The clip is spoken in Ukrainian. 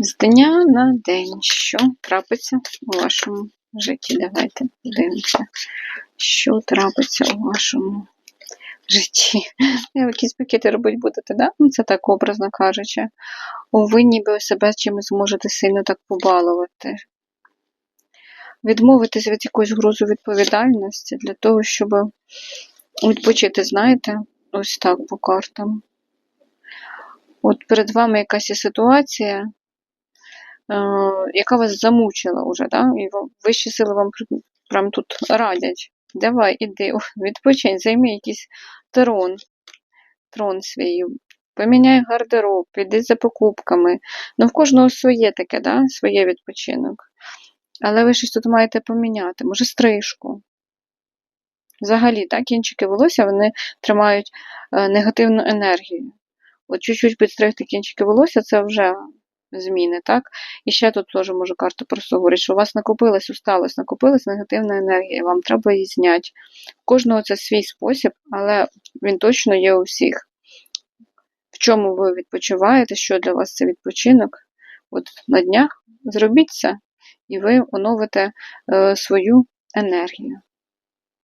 З дня на день, що трапиться у вашому житті? Давайте подивимося, що трапиться у вашому житті. Ви якісь пакети робити будете, да? Ну, це так образно кажучи. Ви ніби себе чимось можете сильно так побалувати. Відмовитись від якоїсь грузу відповідальності для того, щоб відпочити, знаєте, ось так по картам. От перед вами якась ситуація, яка вас замучила вже, да? і вищі сили вам прям тут радять. Давай, іди, відпочинь, займи якийсь трон, трон свій, поміняй гардероб, піди за покупками. Ну, в кожного своє таке, да? своє відпочинок. Але ви щось тут маєте поміняти, може, стрижку. Взагалі, так, кінчики волосся вони тримають е, негативну енергію. От чуть-чуть підстригти кінчики волосся це вже зміни, так? І ще тут теж може карта просто говорить, що у вас накопилась усталость, накопилась негативна енергія, вам треба її зняти. У кожного це свій спосіб, але він точно є у всіх. В чому ви відпочиваєте, що для вас це відпочинок? От на днях зробіть це, і ви оновите е, свою енергію.